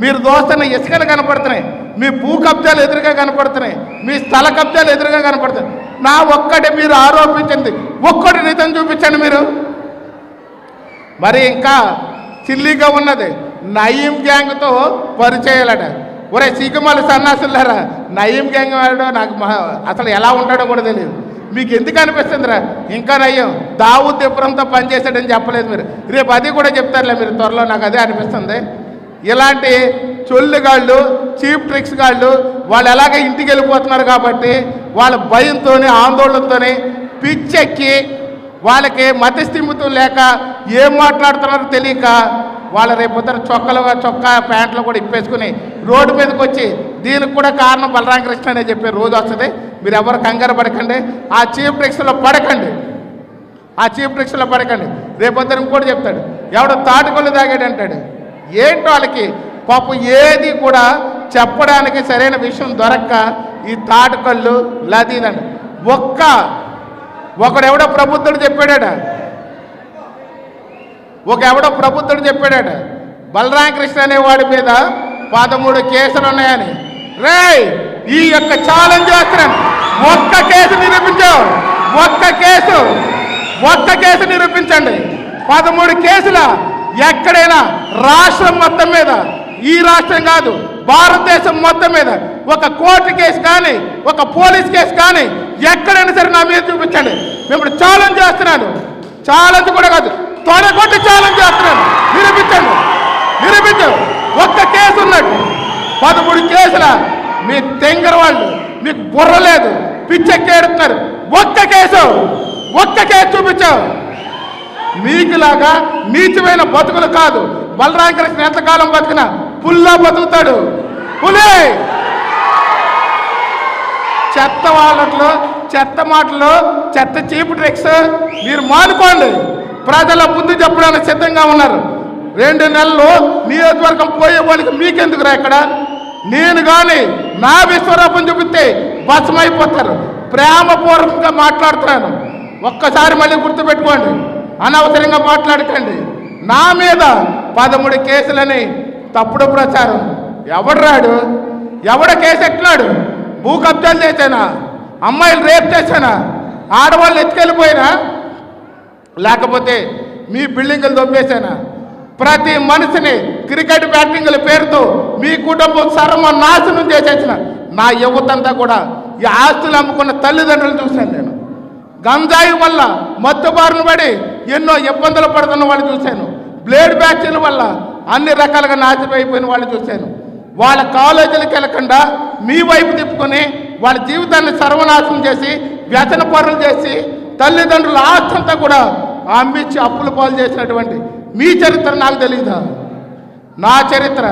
మీరు దోస్తున్న ఇసుకలు కనపడుతున్నాయి. మీ భూ కబ్జాలు ఎదురుగా కనపడుతున్నాయి. మీ స్థల కబ్జాలు ఎదురుగా కనపడుతున్నాయి. నా ఒక్కటి మీరు ఆరోపించింది. ఒక్కటి నిజం చూపించండి మీరు. మరి ఇంకా సిల్లీగా ఉన్నది. నయీం గ్యాంగ్తో పరిచయాలట. ఒరే సిగ్గుమాలి సన్నాసులారా నయీం గ్యాంగ్ వాడు నాకు అసలు ఎలా ఉంటాడో కూడా తెలియదు. మీకు ఎందుకు అనిపిస్తుందిరా? ఇంకా నయ్యం దావుద్ ఇబ్రంతో పనిచేశాడని చెప్పలేదు మీరు. రేపు అది కూడా చెప్తారులే మీరు. త్వరలో నాకు అదే అనిపిస్తుంది. ఇలాంటి చొల్లుగాళ్ళు చీప్ ట్రిక్స్ గాళ్ళు వాళ్ళు ఎలాగ ఇంటికి వెళ్ళిపోతున్నారు కాబట్టి వాళ్ళ భయంతో ఆందోళనతో పిచ్చెక్కి వాళ్ళకి మతస్థిమితం లేక ఏం మాట్లాడుతున్నారో తెలియక వాళ్ళ రేపొద్దున చొక్కలు చొక్కా ప్యాంట్లు కూడా ఇప్పేసుకుని రోడ్డు మీదకి వచ్చి దీనికి కూడా కారణం బలరామకృష్ణ అనే చెప్పే రోజు వస్తుంది. మీరు ఎవరు కంగారు పడకండి. ఆ చీఫ్ ట్రిక్స్లో పడకండి. ఆ చీఫ్ ట్రిక్స్లో పడకండి. రేపొద్దున ఇంకోటి చెప్తాడు. ఎవడో తాటుకొళ్ళు తాగాడు అంటాడు ఏంటో వాళ్ళకి పాపం ఏది కూడా చెప్పడానికి సరైన విషయం దొరక్క ఈ తాటకళ్ళు లదీదండి ఒక్క ఒకడెవడో ప్రబుద్ధుడు చెప్పాడట. ఒక ఎవడో ప్రబుద్ధుడు చెప్పాడట. బలరామకృష్ణ అనే వాడి మీద పదమూడు కేసులు ఉన్నాయని. రేయ్ ఈ యొక్క ఛాలెంజ్ చేస్తున్నాను ఒక్క కేసు నిరూపించావు. ఒక్క కేసు. ఒక్క కేసు నిరూపించండి. పదమూడు కేసుల. ఎక్కడైనా రాష్ట్రం మొత్తం మీద ఈ రాష్ట్రం కాదు భారతదేశం మొత్తం మీద ఒక కోర్టు కేసు కానీ ఒక పోలీస్ కేసు కానీ ఎక్కడైనా సరే నా మీద చూపించండి. మేము ఛాలెంజ్ చేస్తున్నాను. ఛాలెంజ్ కూడా కాదు తొడగొట్టి ఛాలెంజ్ చేస్తున్నాను. నిరూపించండి. నిరూపించండి. ఒక్క కేసు ఉన్నట్టు. పదమూడు కేసుల మీ తెంగర వాళ్ళు మీకు బుర్ర లేదు. పిచ్చెక్కేడుతున్నారు. ఒక్క కేసు ఒక్క కేసు చూపించావు. మీకులాగా నీచమైన బతుకులు కాదు. బలరామకృష్ణ ఎంతకాలం బతికినా పుల్లా బతుకుతాడు. పులే! చెత్త వాళ్ళట్లో చెత్త మాటలు చెత్త చీపు ట్రిక్స్ మీరు మానుకోండి. ప్రజల ముందు చెప్పడానికి సిద్ధంగా ఉన్నారు. రెండు నెలలు నియోజకవర్గం పోయే వాళ్ళకి మీకెందుకురా ఇక్కడ? నేను కానీ నా విశ్వరూపం చూపిస్తే భస్మైపోతారు. ప్రేమపూర్వకంగా మాట్లాడుతున్నాను. ఒక్కసారి మళ్ళీ గుర్తుపెట్టుకోండి. అనవసరంగా మాట్లాడకండి. నా మీద పదమూడు కేసులని తప్పుడు ప్రచారం. ఎవడు రాడు? ఎవడ కేసు ఎట్టినాడు? భూ కబ్జాలు చేశానా? అమ్మాయిలు రేప్ చేశానా? ఆడవాళ్ళు ఎత్తుకెళ్ళిపోయినా? లేకపోతే మీ బిల్డింగులు దొబ్బేశానా? ప్రతి మనిషిని క్రికెట్ బ్యాటింగ్ల పేరుతో మీ కుటుంబం సర్వ నాశనం చేసేసిన నా యువతంతా కూడా ఈ ఆస్తులు అమ్ముకున్న తల్లిదండ్రులు చూశాను నేను. గంజాయి వల్ల మత్తుబారును పడి ఎన్నో ఇబ్బందులు పడుతున్న వాళ్ళు చూశాను. బ్లేడ్ బ్యాచ్ల వల్ల అన్ని రకాలుగా నాశనం అయిపోయిన వాళ్ళు చూశాను. వాళ్ళ కాలేజీలకు వెళ్ళకుండా మీ వైపు తిప్పుకొని వాళ్ళ జీవితాన్ని సర్వనాశనం చేసి వ్యసన పనులు చేసి తల్లిదండ్రుల ఆస్తంతా కూడా అమ్మించి అప్పులు పాలు చేసినటువంటి మీ చరిత్ర నాకు తెలియదా నా చరిత్ర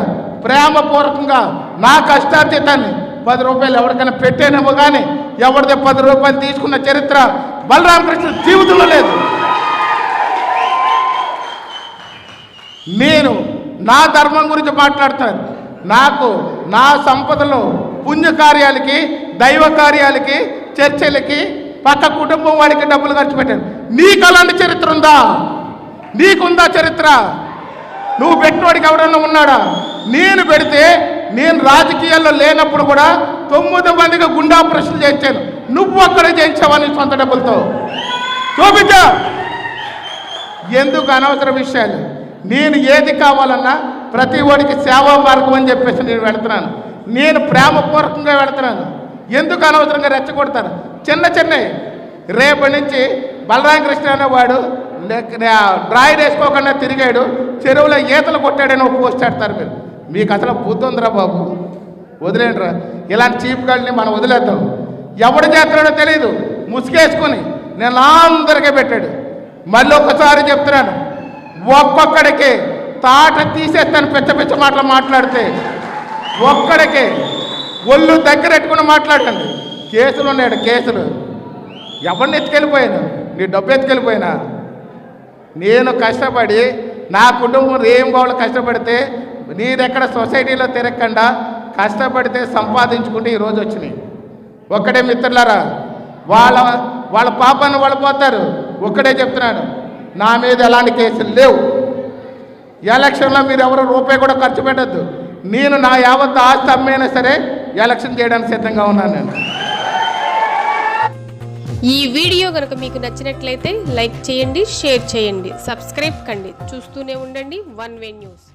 ప్రేమపూర్వకంగా నా కష్టార్జితాన్ని పది రూపాయలు ఎవరికైనా పెట్టేనేమో కానీ ఎవరిదే పది రూపాయలు తీసుకున్న చరిత్ర బలరామకృష్ణ జీవితంలో లేదు నేను నా ధర్మం గురించి మాట్లాడుతాను నాకు నా సంపదలో పుణ్యకార్యాలకి దైవ కార్యాలకి చర్చలకి పక్క కుటుంబం వాడికి డబ్బులు ఖర్చు పెట్టాను నీకు అలాంటి చరిత్ర ఉందా? నీకుందా చరిత్ర? నువ్వు పెట్టినోడికి ఎవడన్నా ఉన్నాడా? నేను పెడితే నేను రాజకీయాల్లో లేనప్పుడు కూడా తొమ్మిది మందికి గుండా ప్రశ్నలు చేయించాను. నువ్వు అక్కడ చేయించావా నీ సొంత డబ్బులతో? చూపించా. ఎందుకు అనవసర విషయాలు? నేను ఏది కావాలన్నా ప్రతి వాడికి సేవా మార్గం అని చెప్పేసి నేను వెళుతున్నాను. నేను ప్రేమపూర్వకంగా వెళుతున్నాను. ఎందుకు అనవసరంగా రెచ్చగొడతాను చిన్న చిన్నవి. రేపటి నుంచి బలరామకృష్ణ అనేవాడు డ్రాయర్ వేసుకోకుండా తిరిగాడు. చెరువులో ఈతలు కొట్టాడని ఒక పోస్ట్ పెడతారు మీరు. మీకు అసలు బుద్ధుందిరా బాబు. వదిలేండిరా. ఇలాంటి చీప్ గాడిని మనం వదిలేద్దాం. ఎవడు చేస్తున్నాడో తెలియదు ముసుగేసుకుని నేను అందరికీ పెట్టాడు. మళ్ళీ ఒకసారి చెప్తున్నాను. ఒక్కొక్కడికి తాట తీసేస్తాను పిచ్చ పిచ్చ మాటలు మాట్లాడితే ఒక్కడికి ఒళ్ళు దగ్గరెట్టుకుని మాట్లాడండి కేసులు ఉన్నాడు కేసులు. ఎవరిని ఎత్తుకెళ్ళిపోయాను? నీ డబ్బు ఎత్తుకెళ్ళిపోయినా? నేను కష్టపడి నా కుటుంబం ఏం కావాలో కష్టపడితే నీదెక్కడ సొసైటీలో తిరగకుండా కష్టపడితే సంపాదించుకుంటే ఈరోజు వచ్చినాయి. ఒక్కడే మిత్రులారా వాళ్ళ వాళ్ళ పాపాన్ని వాళ్ళు పోతారు. ఒక్కడే చెప్తున్నాను. నా మీద ఎలాంటి కేసులు లేవు. ఎలక్షన్లో మీరు ఎవరు రూపాయి కూడా ఖర్చు పెట్టద్దు. నేను నా యావత్ ఆస్తి అమ్మైనా సరే ఎలక్షన్ చేయడానికి సిద్ధంగా ఉన్నాను నేను. ఈ వీడియో కనుక మీకు నచ్చినట్లయితే లైక్ చేయండి షేర్ చేయండి సబ్స్క్రైబ్ కండి. చూస్తూనే ఉండండి వన్ వే న్యూస్.